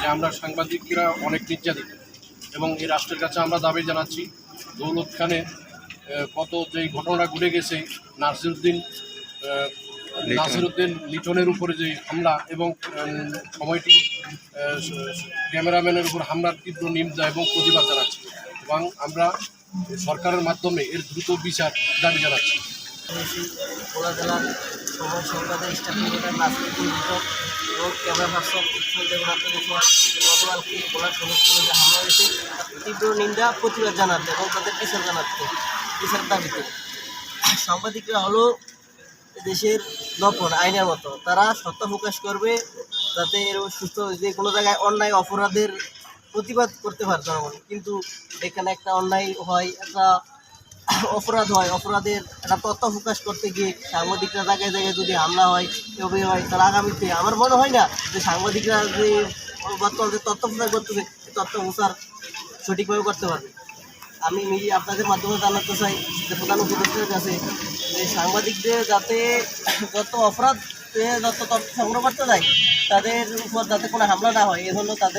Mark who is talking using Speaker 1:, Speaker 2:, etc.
Speaker 1: যে আমরা সাংবাদিকরা অনেক নির্যাতিত। এবং এই রাষ্ট্রের কাছে আমরা দাবি জানাচ্ছি দৌলত খানের কত যে ঘটনা ঘটে গেছে নাসিরুদ্দিন নাসিরুদ্দিন লিটনের উপরে যে হামলা এবং সময়টি ক্যামেরাম্যানের উপর হামলার তীব্র নিন্দা এবং প্রতিবাদ জানাচ্ছি। এবং আমরা সরকারের মাধ্যমে এর দ্রুত বিচার দাবি জানাচ্ছি।
Speaker 2: এবং তীব্র নিন্দা, প্রতিবাদ এবং তাদের সাংবাদিকরা হলো দেশের দপন আইনের মতো। তারা সত্য প্রকাশ করবে এরকম সুস্থ যে কোনো জায়গায় অন্যায় অপরাধের প্রতিবাদ করতে পারে জনগণ কিন্তু এখানে একটা অন্যায় হয়, একটা অপরাধ হয়। অপরাধের একটা তথ্য প্রকাশ করতে গিয়ে সাংবাদিকরা জায়গায় জায়গায় যদি হামলা হয় তবে হয়, তাহলে আগামীতে আমার মনে হয় না যে সাংবাদিকরা যে বর্তমান তথ্য প্রচার করতেছে, সেই তথ্য প্রচার সঠিকভাবে করতে পারবে। আমি মিডিয়া আপনাদের মাধ্যমে জানাতে চাই যে প্রধান উপদেষ্টার কাছে যে সাংবাদিকদের যাতে যত অপরাধ যত তথ্য সংগ্রহ করতে যায়, তাদের উপর যাতে কোনো হামলা না হয় এজন্য তাদের